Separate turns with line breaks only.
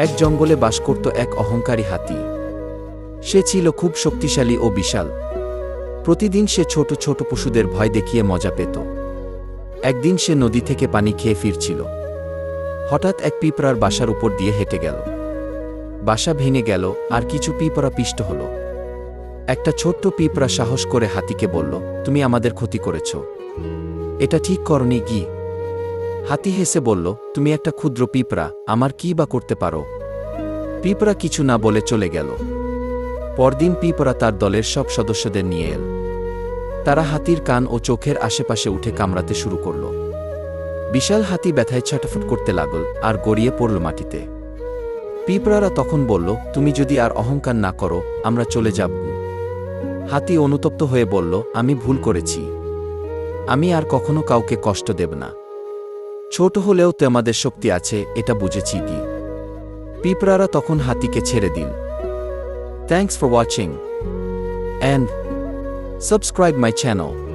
এক জঙ্গলে বাস করত এক অহংকারী হাতি। সে ছিল খুব শক্তিশালী ও বিশাল। প্রতিদিন সে ছোট ছোট পশুদের ভয় দেখিয়ে মজা পেত। একদিন সে নদী থেকে পানি খেয়ে ফিরছিল। হঠাৎ এক পিঁপড়ার বাসার উপর দিয়ে হেঁটে গেল। বাসা ভেঙে গেল আর কিছু পিঁপড়া পিষ্ট হল। একটা ছোট্ট পিঁপড়া সাহস করে হাতিকে বলল, তুমি আমাদের ক্ষতি করেছ। এটা ঠিক করনি কি হাতি হেসে বলল, তুমি একটা ক্ষুদ্র পিঁপড়া, আমার কি বা করতে পারো? পিঁপড়া কিছু না বলে চলে গেল। পরদিন পিঁপড়া তার দলের সব সদস্যদের নিয়ে এল। তারা হাতির কান ও চোখের আশেপাশে উঠে কামড়াতে শুরু করল। বিশাল হাতি ব্যথায় ছটাফট করতে লাগল আর গড়িয়ে পড়ল মাটিতে। পিঁপড়ারা তখন বলল, তুমি যদি আর অহংকার না করো, আমরা চলে যাব। হাতি অনুতপ্ত হয়ে বলল, আমি ভুল করেছি। আমি আর কখনো কাউকে কষ্ট দেব না। ছোট হলেও তো আমাদের শক্তি আছে, এটা বুঝেছি কি পিঁপড়ারা তখন হাতিকে ছেড়ে দিল। Thanks for watching and subscribe my channel